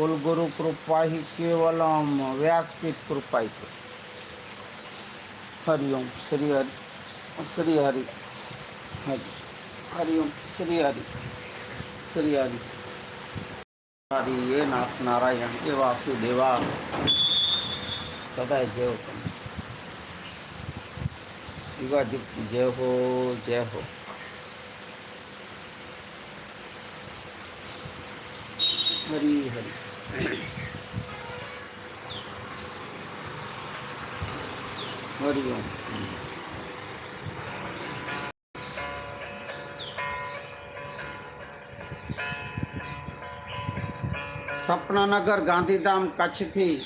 कुलगुरु कृपा ही केवलम, व्यासपीठ कृपा ही हरिओम श्री हरि श्री हरि हरि हरिओम श्री हरि श्री हरि। हरि ये नाथ नारायण, ये वासुदेवा। सदा जय हो। युगायुक्त जय हो जय हो। हरि हरि। હરિઓમ સપનાનગર ગાંધીધામ કચ્છથી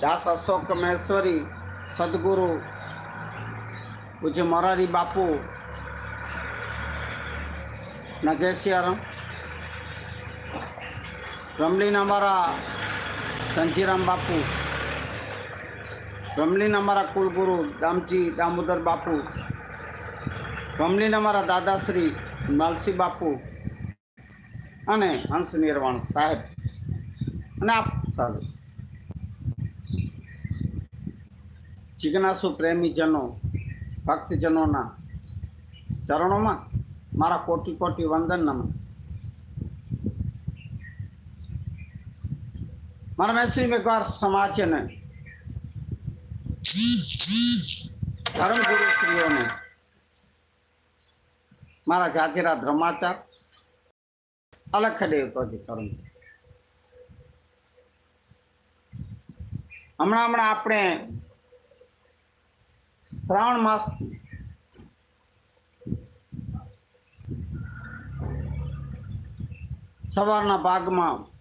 દાસ અશોક મહેશ્વરી સદગુરુ પૂજ્ય મોરારી બાપુ. ના રમલીન અમારા ધનજીરામ બાપુ. રમલીન અમારા કુલગુરુ દામજી દામોદર બાપુ. રમલીન અમારા દાદાશ્રી માલસી બાપુ. અને હંસ નિર્વાણ સાહેબ. અને આપ સાહેબ જિજ્ઞાસુ પ્રેમીજનો, ભક્તજનોના ચરણોમાં મારા કોટી કોટી વંદન નમન મારા મૈસૂરી મેઘવાર સમાજને ધર્મગુરુ શ્રીઓને મારા જાતિરા ધર્માચાર અલગ દેવતોથી કરું હમણાં હમણાં આપણે શ્રાવણ માસ સવારના ભાગમાં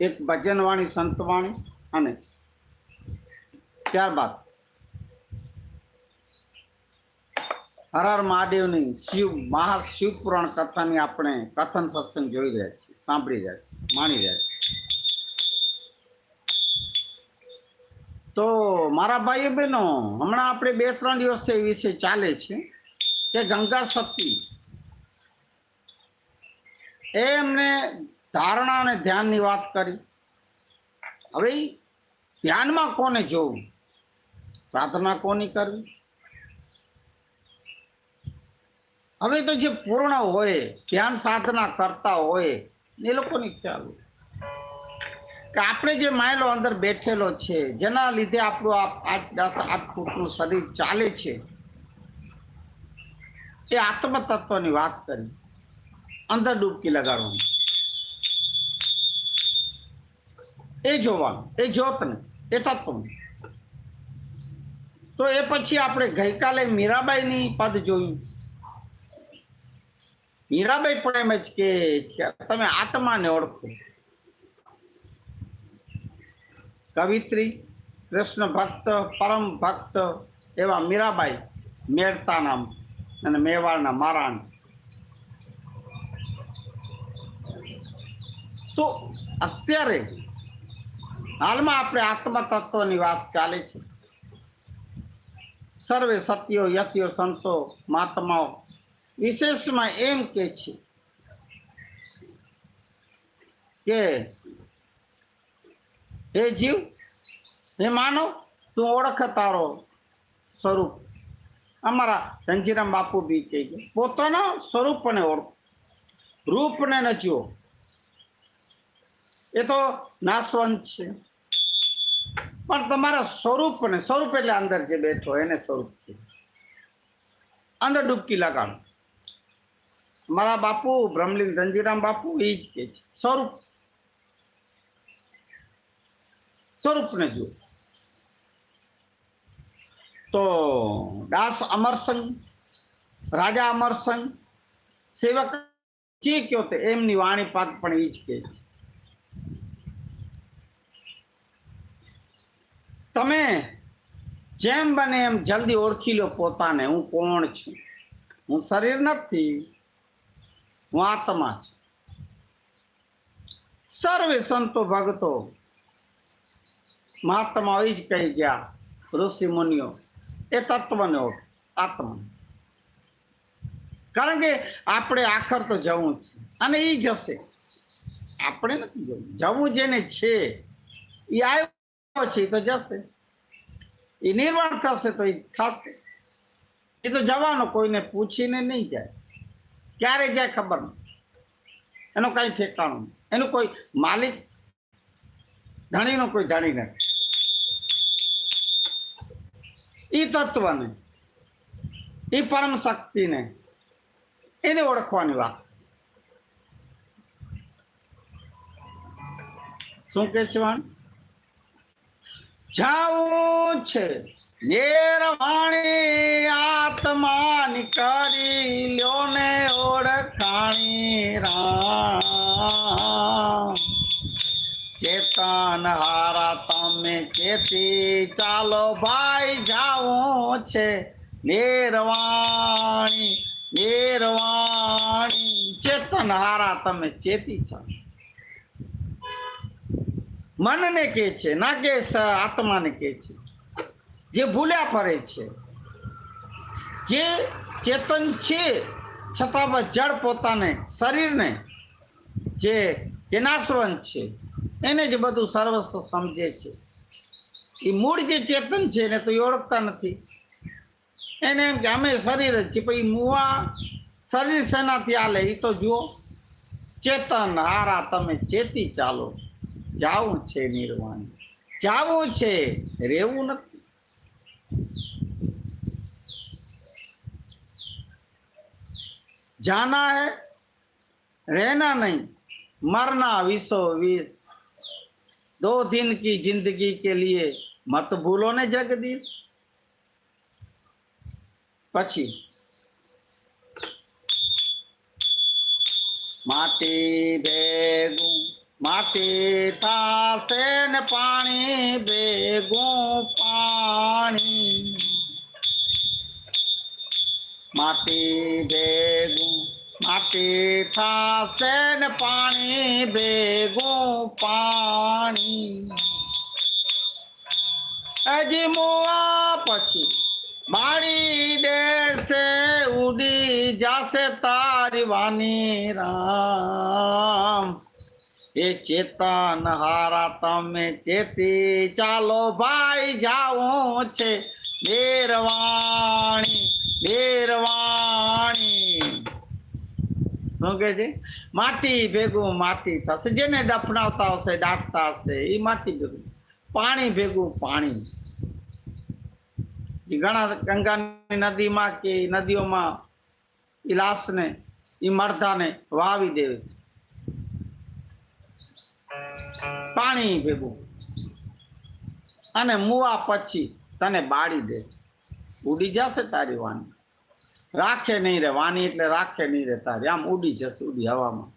એક ભજનવાણી, સંતવાણી અને ત્યારબાદ હર હર મહાદેવની શિવ મહાશિવ પુરાણ કથાની આપણે કથન સત્સંગ જોઈ રહ્યા છીએ, સાંભળી રહ્યા છીએ, માણી રહ્યા છીએ. તો મારા ભાઈઓ બહેનો, હમણાં આપણે બે ત્રણ દિવસથી એ વિશે ચાલે છે કે ગંગા શક્તિ એમને ધારણા અને ધ્યાનની વાત કરી. હવે ધ્યાનમાં કોને જોવું? સાધના કોની કરવી? હવે તો જે પૂર્ણ હોય, ધ્યાન સાધના કરતા હોય, એ લોકોની ખ્યાલ કે આપણે જે માયલો અંદર બેઠેલો છે, જેના લીધે આપણું આ પાંચ દસ આઠ ફૂટનું શરીર ચાલે છે, એ આત્મતત્વની વાત કરી. અંદર ડૂબકી લગાડવાની. એ જોવાનું, એ જ્યોતને એ તત્વને. તો એ પછી આપણે ગઈકાલે મીરાબાઈની પદ જોયું. મીરાબાઈ પણ એમ જ કે તમે આત્માને ઓળખો. કવિત્રી, કૃષ્ણ ભક્ત, પરમ ભક્ત એવા મીરાબાઈ મેળતા નામ અને મેવાડના મારાણ. તો અત્યારે હાલમાં આપણે આત્મા તત્વની વાત ચાલે છે. સર્વે સત્યો યતિઓ સંતો, મહાત્માઓ વિશેષમાં એમ કે છે કે હે જીવ, હે માનવ, તું ઓળખ તારો સ્વરૂપ. અમારા ધનજીરામ બાપુ બી કહે છે, પોતાના સ્વરૂપને ઓળખ, રૂપને ન જુઓ. એ તો નાશવંત છે. પણ તમારા સ્વરૂપને, સ્વરૂપ એટલે અંદર જે બેઠો એને સ્વરૂપ અંદર ડૂબકી લગાડો. મારા બાપુ, બ્રહ્મલિંગ ધનજીરામ બાપુ એ જ કે છે, સ્વરૂપ. સ્વરૂપને જુઓ. તો દાસ અમરસંગ રાજા અમરસંગ સેવક જે કયો તે, એમની વાણી પાત પણ એ જ કે છે. તમે જેમ બને એમ જલ્દી ઓળખી લો પોતાને. હું કોણ છું? હું શરીર નથી, હું આત્મા છું. સર્વે સંતો ભક્તો, મહાત્મા એ જ કહી ગયા, ઋષિ મુનિઓ, એ તત્વને આત્મા કારણ કે આપણે આખર તો જવું છે. અને એ જશે આપણે નથી જવું. જવું જેને છે એ આવ્યો છે તો જશે. એ નિર્વાણ થશે તો એ થશે. એ તો જવાનો કોઈને પૂછીને નહીં જાય. ક્યારે જાય ખબર નહીં એનો કાંઈ ઠેકાણું નહીં. એનું કોઈ માલિક ધણીનો કોઈ ધણી નથી. એ તત્વને એ પરમ શક્તિને એને ઓળખવાની વાત. શું કે છે વાણ? જાવું છે. નિર્વાણી આત્માની કરી લ્યો ને ઓળખાણી ચેતન હારા તમે ચેતી ચાલો ભાઈ જાવું છે. નિર્વાણી નિર્વાણી, ચેતન હારા તમે ચેતી ચાલો? મનને કે છે, ના કે આત્માને કે છે. જે ભૂલ્યા ફરે છે. જે ચેતન છે, છતાં પણ જળ પોતાને, શરીરને જે જે નાશવંત છે, એને જ બધું સર્વસ્વ સમજે છે. એ મૂળ જે ચેતન છે, એને તો એ ઓળખતા નથી. એને એમ કે, અમે શરીર જ છીએ પછી મુવા શરીર શેનાથી હાલે એ તો જુઓ, ચેતન, હારા, તમે ચેતી ચાલો. જાવું છે નિર્વાણ જાવું છે રહેવું નથી जाना है रहना नहीं मरना विसो विष दो दिन की जिंदगी के लिए मत भूलो ने जगदीश પછી માટી ભેગું માટી તાસે ને પાણી, ભેગું પાણી. માટી ભેગું, માટી થાશે ને પાણી, ભેગું પાણી. હજી મોવા પછી બાળી દેશે, ઉડી જાશે તારી વાની રામ. એ ચેતન હારા તમે ચેતી. ચાલો ભાઈ, જાઓ છે નિર્વાણી નિર્વાણી શું કે છે? માટી ભેગું માટી થશે. જેને દફનાવતા હશે, દાટતા હશે, એ માટી ભેગું. પાણી ભેગું પાણી. એ ઘણા ગંગાની નદીમાં કે નદીઓમાં એ લાશને એ મરધાને વાવી દેવે છે. પાણી ભેગું. અને મુવા પછી તને બાળી દેશે. ઉડી જશે તારી વાની રાખે નહીં રે વાની એટલે રાખે નહીં રે તારી. આમ ઉડી જશે ઉડી હવામાં.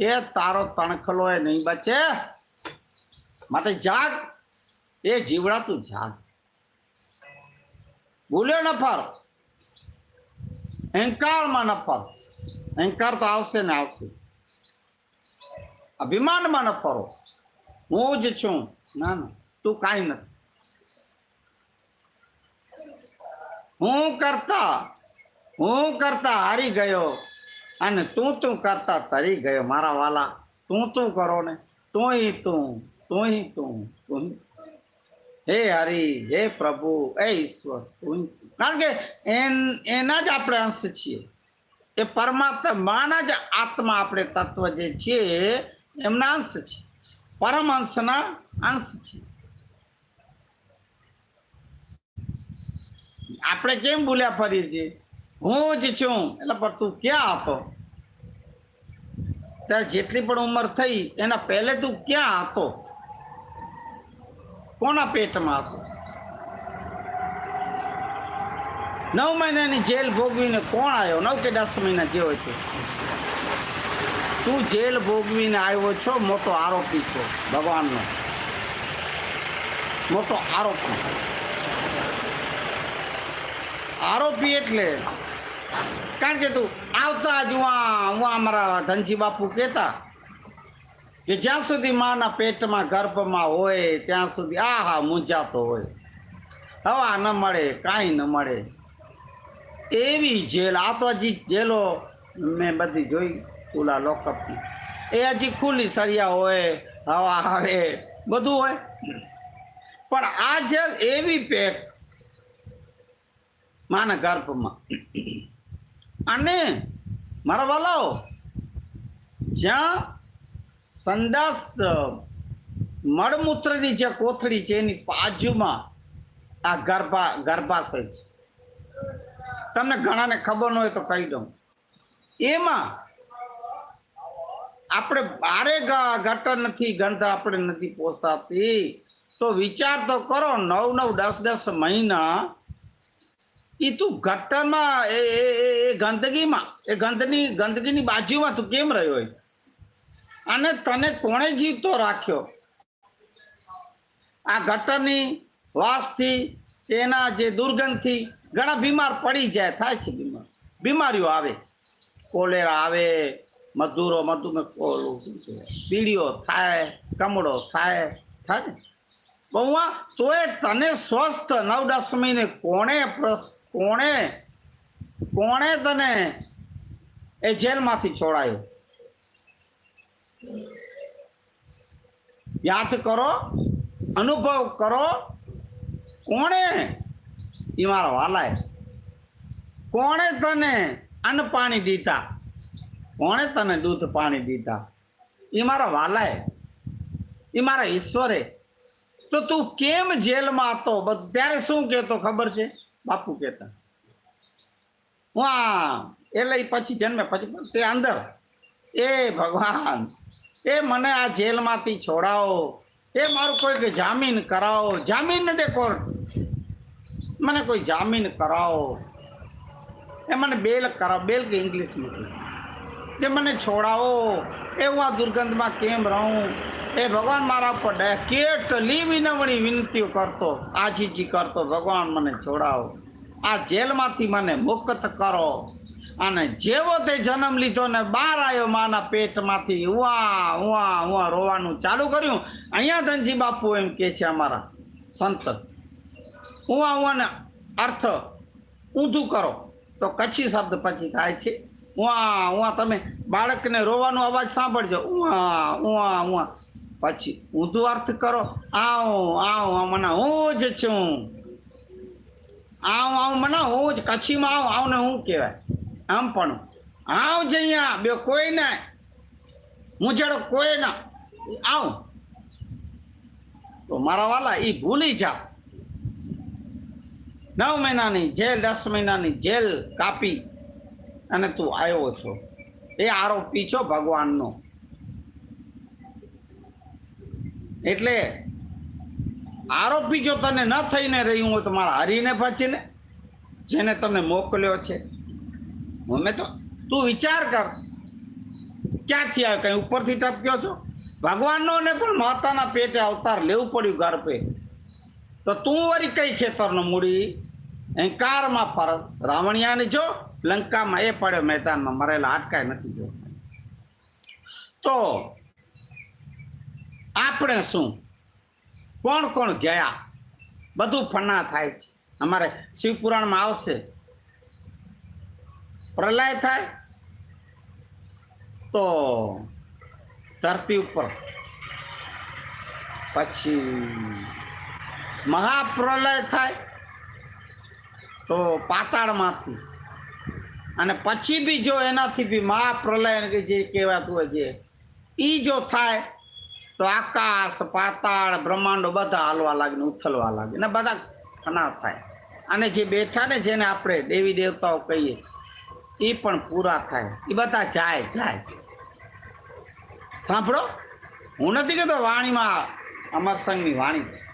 એ તારો તણખલો એ નહીં બચે. માટે જાગ. એ જીવડા તું જાગ. ભૂલ્યો ન ફર. અહંકારમાં ન ફર. અહંકાર તો આવશે ને આવશે. અભિમાનમાં ન ફરો. હું જ છું. ના ના, તું કાંઈ નથી. હું કરતા હું કરતા હારી ગયો અને તું તું કરતા તરી ગયો. મારા વાલા, તું તું કરો ને, તુંય તું તુંય તું તું. હે હરિ, હે પ્રભુ, હે ઈશ્વર, તું. કારણ કે એન, એના જ આપણે અંશ છીએ. એ પરમાત્માના જ આત્મા આપણે તત્વ જે છીએ એમના અંશ છે. પરમહંસના અંશ છે. આપણે કેમ ભૂલ્યા ફરીએ છીએ હું જ છું. એટલે પણ તું ક્યાં હતો? ત્યારે જેટલી પણ ઉંમર થઈ, એના પહેલે તું ક્યાં હતો? કોના પેટમાં હતો? નવ મહિનાની જેલ ભોગવીને કોણ આવ્યો? નવ કે દસ મહિના જે હોય તે. તું જેલ ભોગવીને આવ્યો છો, મોટો આરોપી છો, ભગવાનનો. મોટો આરોપી. આરોપી એટલે, કારણ કે તું આવતા જ હું હું અમારા ધનજી બાપુ કહેતા કે જ્યાં સુધી માના પેટમાં ગર્ભમાં હોય, ત્યાં સુધી આ હા મૂંઝાતો હોય. હવા ન મળે, કાંઈ ન મળે. એવી જેલ, આ તો હજી જેલો મેં બધી જોઈ. ઓલા લોકઅપની એ હજી ખુલ્લી સળિયા હોય, હવા આવે, બધું હોય. પણ આ જેલ એવી પેક માના ગર્ભમાં. અને મારા વાલાઓ, જ્યાં સંડાસ મળમૂત્રની જે કોથળી છે એની બાજુમાં આ ગર્ભા, ગર્ભાશય છે. તમને ઘણાને ખબર ન હોય તો કહી દઉં. એમાં આપણે બારે ઘટ નથી, ગંધ આપણે નથી પોસાતી. તો વિચાર તો કરો, નવ નવ દસ દસ મહિના એ તું ગટરમાં, એ- એ ગંદકીમાં એ ગંદની ગંદકીની બાજુમાં તું કેમ રહ્યો હોય અને તને કોણે જીવતો રાખ્યો? આ ગટરની વાસથી, એના જે દુર્ગંધથી ઘણા બીમાર પડી જાય, થાય છે બીમાર. બીમારીઓ આવે, કોલેરા આવે મધુરો મધુમેહ કોલું પીળીઓ થાય કમળો થાય થાય ને? બહુઆ, તોય તને સ્વસ્થ નવ દસ કોણે કોણે કોણે તને એ જેલમાંથી છોડાયો? યાદ કરો, અનુભવ કરો, કોણે? એ મારા વાલાએ. કોણે તને અન્ન પાણી દીધા? કોણે તને દૂધ પાણી દીધા? એ મારા વાલાએ. એ મારા ઈશ્વરે. તો તું કેમ જેલમાં હતો? ત્યારે શું કહેતો ખબર છે? બાપુ કહેતા. હું એટલે પછી જન્મે પછી તે અંદર. એ ભગવાન, એ મને આ જેલમાંથી છોડાવો. એ મારું કોઈ જામીન કરાવો. જામીન ને કોર્ટ મને કોઈ જામીન કરાવો. એ મને બેલ કરાવો. બેલ કે ઇંગ્લિશમાં. તે મને છોડાવો. એ આ દુર્ગંધમાં કેમ રહું? એ ભગવાન મારા ઉપર કેટલી વિનવણી વિનંતીઓ કરતો, આજીજી કરતો, ભગવાન મને છોડાવો. આ જેલમાંથી મને મુક્ત કરો. અને જેવો તે જન્મ લીધો ને બહાર આવ્યો માના પેટમાંથી ઉવા ઉવા ઉવા રોવાનું ચાલુ કર્યું. અહીંયા ધનજી બાપુ એમ કે છે અમારા સંત ઉવા ઉવાને અર્થ ઊંધું કરો. તો કચ્છી શબ્દ પછી થાય છે. ઉવા ઉઆ, તમે બાળકને રોવાનો અવાજ સાંભળજો. ઉઆ ઉઆ ઉઆ. પછી ઊંધું અર્થ કરો. આવ આવ મને હું જ છું. આવ આવ, મને હું જ કચ્છીમાં આવ, આવને હું કહેવાય? આમ પણ આવ જ અહીંયા, બે કોઈ ના મુજડો કોઈ ના આવ. તો મારા વાલા એ ભૂલી જા નવ મહિનાની જેલ, દસ મહિનાની જેલ કાપી. અને તું આવ્યો છો. એ આરોપી છો ભગવાનનો. એટલે આરોપી જો તને ન થઈને રહ્યું હોય તો મારા હરીને પછીને જેને તમે મોકલ્યો છે. અમે તો તું વિચાર કર, ક્યાંથી આવ્યો? કંઈ ઉપરથી ટપક્યો છો? ભગવાનનો ને પણ માતાના પેટે અવતાર લેવું પડ્યું પે તો તું વળી કઈ ખેતરનો મૂડી? અહંકારમાં ફરસ. રાવણિયાને જો લંકામાં એ પડ્યો મેદાનમાં, મરેલા આટકાય નથી જો તો આપણે શું? કોણ કોણ ગયા? બધું ફના થાય છે. અમારે શિવપુરાણમાં આવશે. પ્રલય થાય. તો ધરતી ઉપર. પછી મહાપ્રલય થાય. તો પાતાળમાંથી. અને પછી બી જો એનાથી બી મહાપ્રલય કે જે કહેવાતું હોય જે એ જો થાય, તો આકાશ, પાતાળ, બ્રહ્માંડો બધા હાલવા લાગે ને ઉથલવા લાગે ને બધા ખના થાય. અને જે બેઠા ને જેને આપણે દેવી દેવતાઓ કહીએ એ પણ પૂરા થાય. એ બધા જાય જાય. સાંભળો? હું નથી કહેતો, વાણીમાં અમર સંઘની વાણી છે.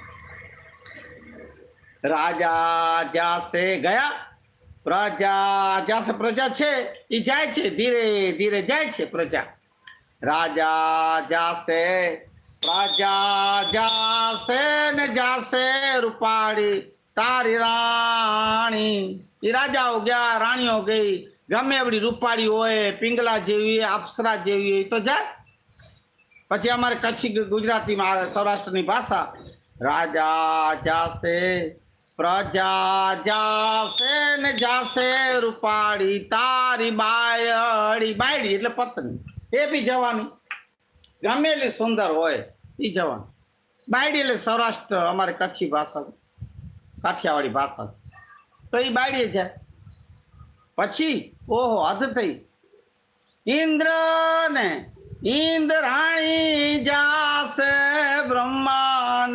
રાજા જાસે ગયા પ્રજા, જ્યાં પ્રજા છે એ જાય છે, ધીરે ધીરે જાય છે પ્રજા. રાજા જાસે પ્રજા જાસે ને જાસે રૂપાળી, તારી રાણી. એ રાજાઓ ગયા, રાણીઓ ગઈ. ગમે એવડી રૂપાળી હોય, પિંગલા જેવી, અપ્સરા જેવી હોય તો જાય. પછી અમારે કચ્છી ગુજરાતીમાં સૌરાષ્ટ્રની ભાષા. રાજા જાસે પ્રજા જાશે ને જાશે રૂપાળી, તારી બાયડી. બાયડી એટલે પત્ની. એ બી જવાનું. ગમે એટલે સુંદર હોય એ જવાનું. બાયડી એટલે સૌરાષ્ટ્ર, અમારે કચ્છી ભાષા. કાઠિયાવાડી ભાષા. તો એ બાયડીએ જાય. પછી, ઓહો, હદ થઈ. ઇન્દ્ર ને ઇન્દ્રાણી જાસે બ્રહ્મા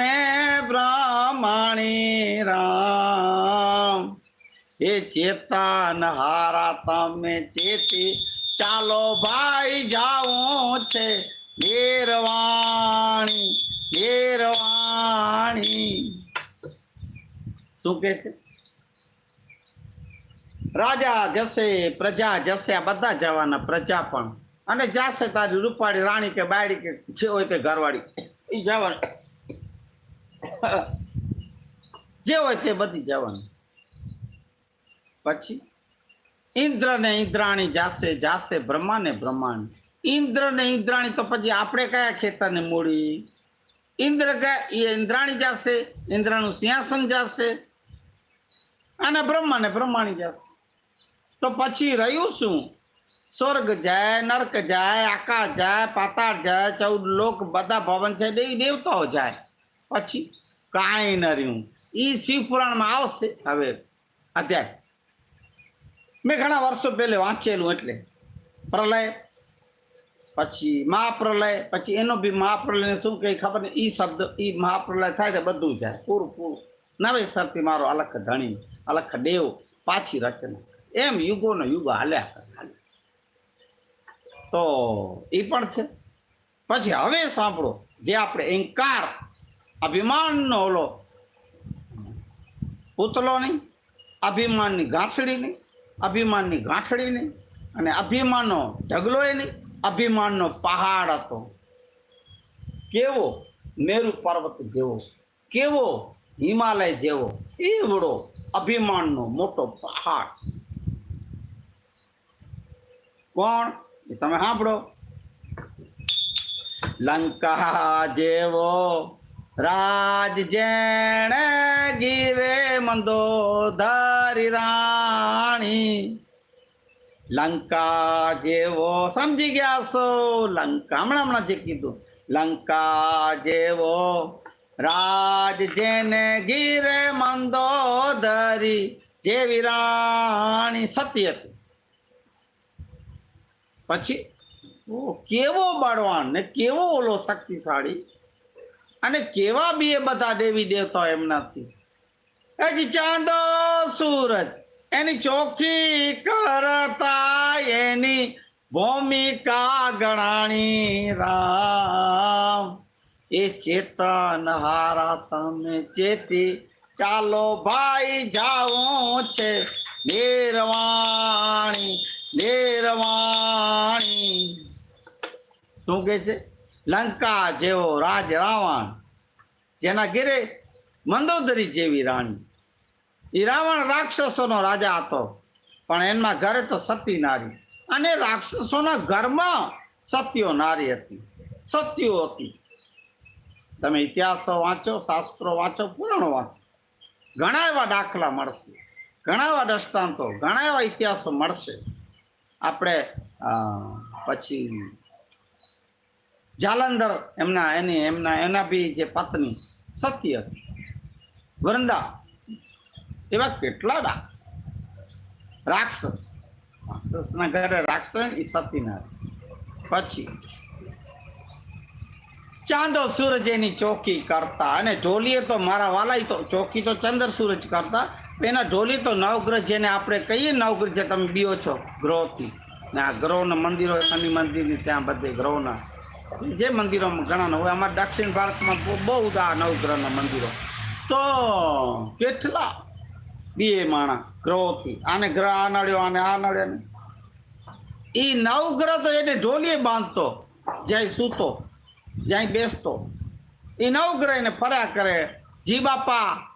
ને રામ. એ ચેતન હારા તમે ચેતી. ચાલો ભાઈ જાવું છે નિર્વાણી નિર્વાણી. શું કે છે? રાજા જશે, પ્રજા જશે, આ બધા જવાના પ્રજા પણ. અને જાશે તારી રૂપાળી રાણી કે બાયડી કે જે હોય તે ઘરવાળી. એ જવાનું. જે હોય તે બધી જવાનું. પછી ઇન્દ્ર ને ઇન્દ્રાણી જાશે જાશે બ્રહ્મા ને બ્રહ્માણી. ઇન્દ્ર ને ઇન્દ્રાણી તો પછી આપણે કયા ખેતરને મૂડી? ઇન્દ્ર એ ઇન્દ્રાણી જાશે, ઇન્દ્રનું સિંહાસન જાશે, અને બ્રહ્મા ને બ્રહ્માણી જાશે. તો પછી રહ્યું શું? સ્વર્ગ જાય, નર્ક જાય, આકાશ જાય, પાતાળ જાય, ચૌદ લોક બધા ભવન છે, દેવી દેવતાઓ જાય. પછી કાંઈ ન રહ્યું. એ શિવ પુરાણમાં આવશે. હવે અત્યારે મેં ઘણા વર્ષો પહેલે વાંચેલું એટલે. પ્રલય, પછી મહાપ્રલય, પછી એનો બી મહાપ્રલય શું કહે ખબર નહીં. એ શબ્દ એ મહાપ્રલય થાય તો બધું જાય. પૂરું પૂરું. નવેસરથી મારો અલખ ધણી, અલખ દેવ, પાછી રચના. એમ યુગોનો યુગ હાલ્યા તો એ પણ છે. પછી હવે સાંભળો. જે આપણે એંકાર, અભિમાનનો ઓલો પૂતલો નહીં, અભિમાનની ઘાસડી નહીં, અભિમાનની ગાંઠડી નહીં અને અભિમાનનો ઢગલો એ નહીં, અભિમાનનો પહાડ હતો. કેવો મેરુ પર્વત જેવો, કેવો હિમાલય જેવો, એવડો અભિમાનનો મોટો પહાડ. કોણ? તમે સાંભળો. લંકા જેવો રાજ જેણે ગીરે મંદોદરી રાણી. લંકા જેવો સમજી ગયા છો? લંકા, હમણાં હમણાં જે કીધું. લંકા જેવો રાજ જેને ગીરે મંદોદરી જેવી રાણી સત્ય હતી. પછી કેવો બળવાન ને કેવો ઓલો શક્તિશાળી. અને કેવા બી એ બધા દેવી દેવતાઓ એમનાથી? હજી ચાંદો સૂરજ, એની ચોખ્ખી કરતા એની ભૂમિકા ગણાણી રામ. એ ચેતન હારા તમે ચેતી ચાલો ભાઈ જાઓ છે નિર્વાણી નિર્વાણી. શું કે છે? લંકા જેવો રાજ રાવણ, જેના ઘેરે મંદોદરી જેવી રાણી. એ રાવણ રાક્ષસોનો રાજા હતો, પણ એમાં ઘરે તો સતી નારી અને રાક્ષસોના ઘરમાં સત્યો નારી હતી સત્યો હતી. તમે ઇતિહાસો વાંચો, શાસ્ત્રો વાંચો, પુરાણો વાંચો. ઘણા એવા દાખલા મળશે, ઘણા એવા દ્રષ્ટાંતો, ઘણા એવા ઇતિહાસો મળશે. આપણે પછી જાલંધર એમના એની એમના એના બી જે પત્ની સત્ય વૃંદા એવા કેટલા રા- રાક્ષસ. રાક્ષસના ઘરે રાક્ષસ એ સતીના પછી ચાંદો સૂરજ એની ચોકી કરતા અને ઢોલીએ તો મારા વાલાઈ તો ચોકી તો ચંદ્ર સૂરજ કરતા એના ઢોલી તો નવગ્રહ જેને આપણે કહીએ નવગ્રહ જે તમે બીઓ છો, ગ્રહોથી. ને આ ગ્રહોના મંદિરો શનિ મંદિરની ત્યાં બધે ગ્રહોના જે મંદિરોમાં ઘણા નવ, અમારા દક્ષિણ ભારતમાં બહુ બધા નવગ્રહના મંદિરો. તો કેટલા? બે માણા, ગ્રહોથી. આને ગ્રહ આ નડ્યો આને આ નડ્યો ને એ નવગ્રહ તો એને ઢોલીએ બાંધતો જ્યાં સૂતો જ્યાં બેસતો. એ નવગ્રહ એને ફર્યા કરે. જી બાપા,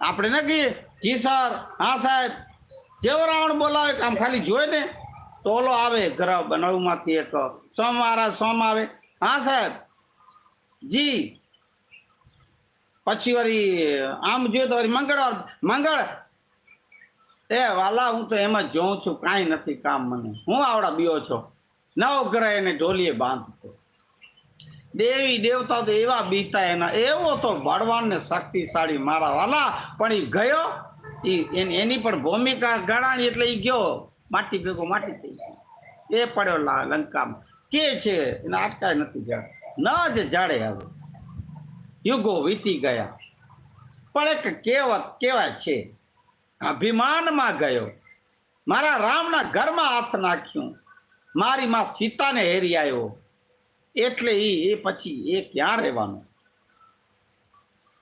આપણે ન કહીએ? જી સર, હા સાહેબ. જેવો રાવણ બોલાવે આમ ખાલી જોઈ ને, તો ઓલો આવે ગ્રહ નવમાંથી એક. સોમવારા સોમ આવે. હા, સાહેબ. જી. પછી વળી, આમ જોયું તો મંગળવાર મંગળ એ વાલા, હું તો એમ જોઉં છું, કાંઈ નથી કામ મને. હું આવડા બીઓ છો. નવ એને ઢોલીએ બાંધતો. દેવી દેવતા તો એવા બીતા એના. એવો તો બળવાન ને શક્તિશાળી મારા વાલા. પણ એ ગયો એની પણ ભૂમિકા ગણાણી એટલે એ ગયો. માટી ભેગો માટી થઈ ગયો. એ પડ્યો લા- લંકામાં. કે છે? એને અટકાય નથી જાડે ન જ જાડે હવે. યુગો વીતી ગયા. પણ એક કહેવત કહેવાય છે, અભિમાનમાં ગયો. મારા રામના ઘરમાં હાથ નાખ્યું. મારી માં સીતાને હેરી આવ્યો. એટલે એ એ પછી એ ક્યાં રહેવાનો?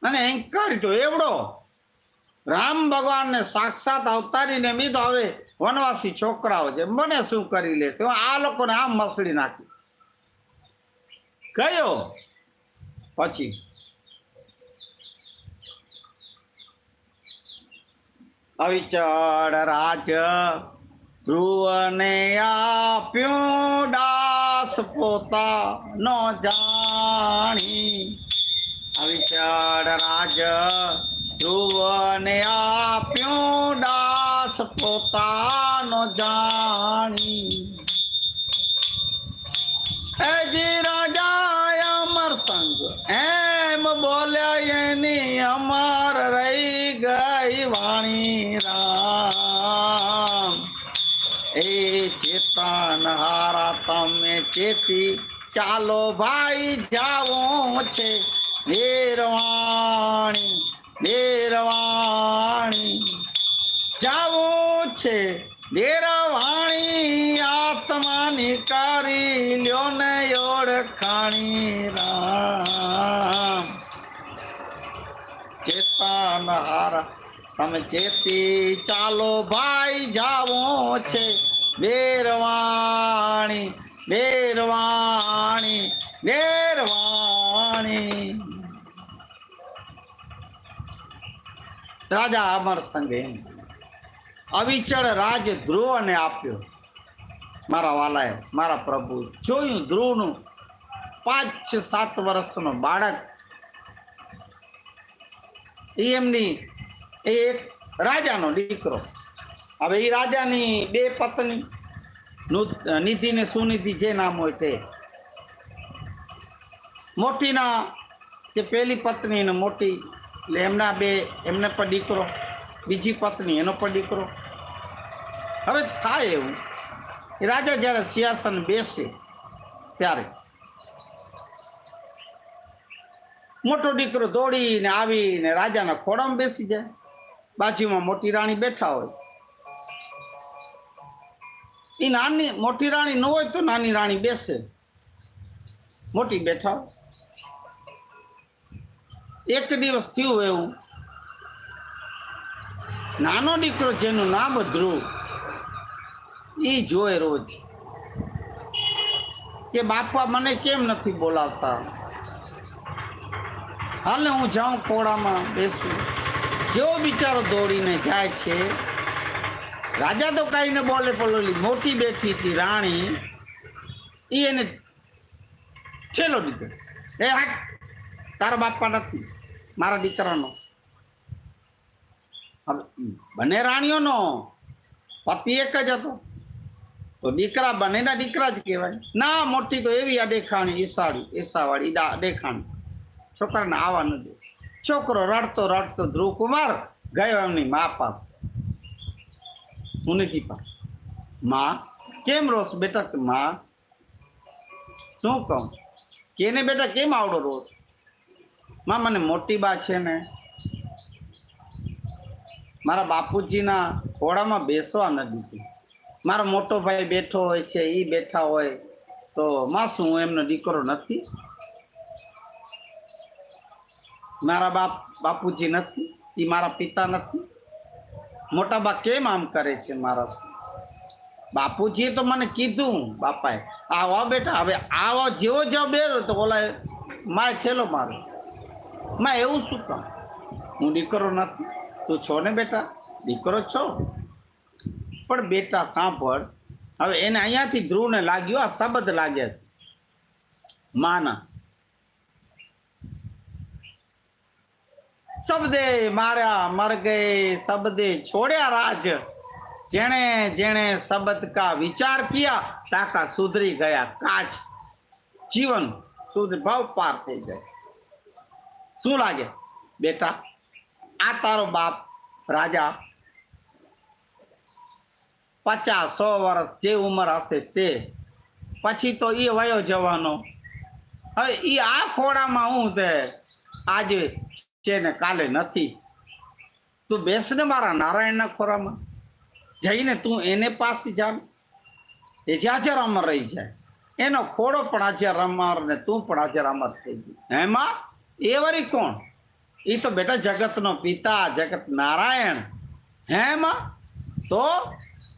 અને અહંકાર તો એવડો. રામ ભગવાનને સાક્ષાત અવતારીને મીધો હવે. વનવાસી છોકરાઓ છે, મને શું કરી લેશે? આ લોકોને આમ મસળી નાખી. કયો પછી? અવિચળ રાજ ધ્રુવને આપ્યું દાસ પોતા ન જાણી. અવિચળ રાજ ધ્રુવને આપ્યું દાસ પોતાનો જાણી એજી રાજા અમર સંગ એમ બોલ્યા એની અમર રહી ગઈ વાણી રામ એ ચેતન હારા તમે ચેતી ચાલો ભાઈ જાવો છે નિર્વાણી નિર્વાણી જાવું છે. નિર્વાણી આત્માની કરી લ્યો ને ઓળખાણી રામ. ચેતન હારા, તમે ચેતી ચાલો ભાઈ, જાવો છે. બેરવાણી બેરવાણી બેરવાણી. રાજા અમર સંગે અવિચળ રાજ ધ્રુવને આપ્યો. મારા વાલાએ, મારા પ્રભુ, જોયું ધ્રુવનું પાંચ છ સાત વર્ષનો બાળક. એ એમની, એ એક રાજાનો દીકરો. હવે એ રાજાની બે પત્ની નિધિ ને સુનિધિ જે નામ હોય તે. મોટીના, જે પહેલી પત્ની ને મોટી, એટલે એમના બે, એમને પણ દીકરો, બીજી પત્ની એનો પણ દીકરો. હવે થાય એવું. રાજા જ્યારે સિંહાસન બેસે ત્યારે મોટો દીકરો દોડીને આવીને રાજાના ખોડામાં બેસી જાય. બાજુમાં મોટી રાણી બેઠા હોય. એ નાની, મોટી રાણી ન હોય તો નાની રાણી બેસે. મોટી બેઠા હોય. એક દિવસ થયું એવું. નાનો દીકરો જેનું નામ ધ્રુવ એ જોય રોજ. કે બાપા મને કેમ નથી બોલાવતા? હાલે હું જાઉં ખોડામાં બેસું. જેવો બિચારો દોડીને જાય છે, રાજા તો કાંઈને બોલે પલોલી મોટી બેઠી હતી રાણી એ એને છેલ્લો દીધો. એ હા તારા બાપા નથી, મારા દીકરાનો. હવે બંને રાણીઓનો, પતિ એક જ હતો. તો દીકરા બંનેના દીકરા જ કહેવાય. ના મોટી તો એવી આ દેખાણી ઈસાડી ઈસાવાળી દેખાણી. છોકરાને આવવા નથી છોકરો રડતો રડતો ધ્રુવ કુમાર ગયો એમની મા પાસે. સુનિધિ પાસે. માં, કેમ રોસ બેટા માં? શું કહું? કેને બેટા કેમ આવડો રોસમાં, મને મોટી બા છે ને. મારા બાપુજીના ઘોડામાં બેસવા ન દીધું. મારો મોટો ભાઈ બેઠો હોય છે એ બેઠા હોય, તો માં શું હું એમનો દીકરો નથી. મારા બાપ, બાપુજી નથી એ મારા પિતા નથી. મોટા બા કેમ આમ કરે છે મારા? બાપુજીએ તો મને કીધું, બાપાએ, આવો બેટા, હવે આવા જેવો જેવો બેરો. તો ઓલા માય ઠેલો મારો. માં એવું શું કામ? હું દીકરો નથી. તું છો ને બેટા? દીકરો જ છો? પણ બેટા સાંભળ. હવે એને અહીંયાથી ધ્રુવને લાગ્યો, આ શબ્દ લાગ્યા છે. માના. શબ્દે મર ગયે સબદે છોડ્યા રાજ. જેણે જેણે શબ્દ કા વિચાર કિયા, તાકા સુધરી ગયા કાચ. જીવન સુધ ભાવ પાર થઈ જાય શું લાગે? બેટા, આ તારો બાપ રાજા પચાસ સો વર્ષ જે ઉંમર હશે તે. પછી તો એ વયો જવાનો. હવે એ આ ખોડામાં હું તે આજે છે ને કાલે નથી. તું બેસ ને મારા નારાયણના ખોરામાં જઈને તું એને પાસે જા એ જે હાજર અમર રહી જાય. એનો ખોડો પણ હાજર અમર ને તું પણ હાજર અમર થઈ ગઈ. એમાં એ વળી કોણ? એ તો બેટા જગતનો પિતા, જગત નારાયણ. હેમાં? તો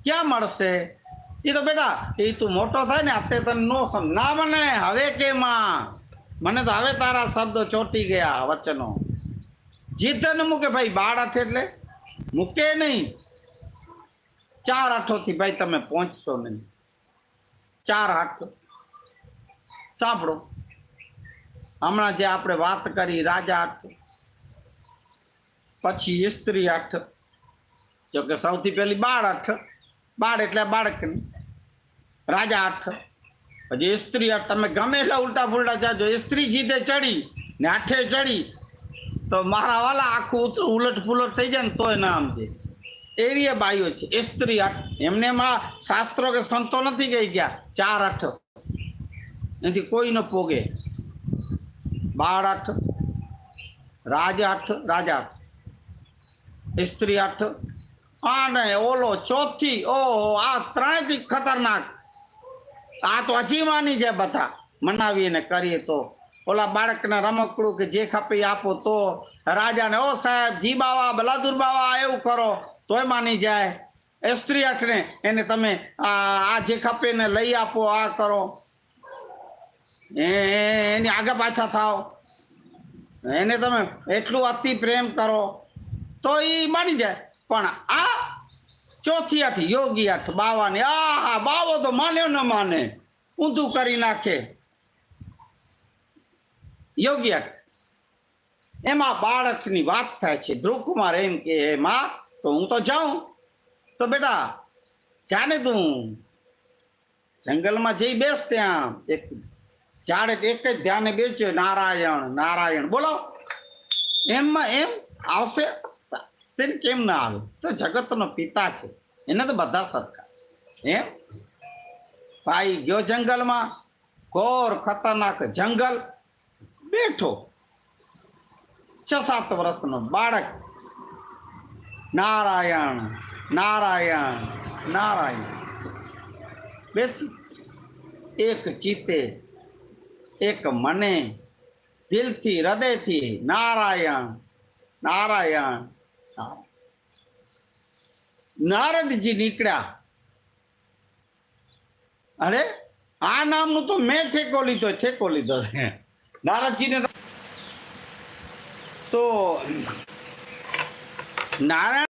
ક્યાં મળશે? એ તો બેટા એ તું મોટો થાય ને અત્યારે તને નો સમ ના મને, હવે કેમાં? મને તો હવે તારા શબ્દો ચોંટી ગયા વચનો. જીત મૂકે ભાઈ બાળ આઠ એટલે. મૂકે નહીં. ચાર આઠોથી ભાઈ તમે પહોંચશો નહીં. ચાર આઠ સાંભળો. હમણાં જે આપણે વાત કરી, રાજા આઠ પછી સ્ત્રી આઠ જોકે સૌથી પહેલી બાળ આઠ બાળ એટલે બાળકને રાજા આઠ પછી સ્ત્રી અર્થ, તમે ગમે એટલા ઉલટા ફૂલટા જાજો સ્ત્રી જીતે ચડી ને આઠે ચડી, તો મારા વાલા આખું ઉલટ પુલટ થઈ જાય ને તોય નામ છે એવી એ બાઈઓ છે. સ્ત્રી આઠ એમને એમાં શાસ્ત્રો કે સંતો નથી કહી ગયા. ચાર આઠ એથી કોઈ ન પોગે. બાળ આઠ રાજ આઠ રાજા સ્ત્રી આઠ આ ને ઓલો ચોથી, ઓહો, આ ત્રણેથી ખતરનાક. આ તો અજીમાની માની જાય બધા મનાવીને કરીએ તો. ઓલા બાળકને રમકડું કે જે ખપે આપો તો. રાજાને, ઓ સાહેબ, જી બાવા, બલાદુર બાવા એવું કરો. તોય માની જાય. એ સ્ત્રી અઠને એને તમે આ જે ખપે ને લઈ આપો, આ કરો. એ- એની આગળ પાછા થાવ એને તમે એટલું અતિ પ્રેમ કરો. તો એ માની જાય. પણ આ ચોથી આઠ યોગી આઠ બાવાની આ હા બાવો તો માન્યો ન માને, ઊંધું કરી નાખે. યોગી આઠ એમાં બાળકની વાત થાય છે. ધ્રુવકુમાર એમ કે એમાં તો હું તો જાઉં. તો બેટા, જાને તું? જંગલમાં જઈ બેસ ત્યાં. એક જાડે એક જ ધ્યાને બેસ્યો, નારાયણ નારાયણ. બોલો. એમમાં એમ આવશે? છે કેમ ના આવે? તો જગતનો પિતા છે. એને તો બધા સરખા એમ? ભાઈ ગયો જંગલમાં, ઘોર ખતરનાક જંગલ, બેઠો. છ સાત વર્ષનો બાળક. નારાયણ નારાયણ નારાયણ. બેસી. એક ચિત્તે એક મને. દિલથી, હૃદયથી, નારાયણ નારાયણ. નારદજી નીકળ્યા. અરે આ નામનું તો મેં ઠેકો લીધો ઠેકો લીધો નારદજીને તો નારાયણ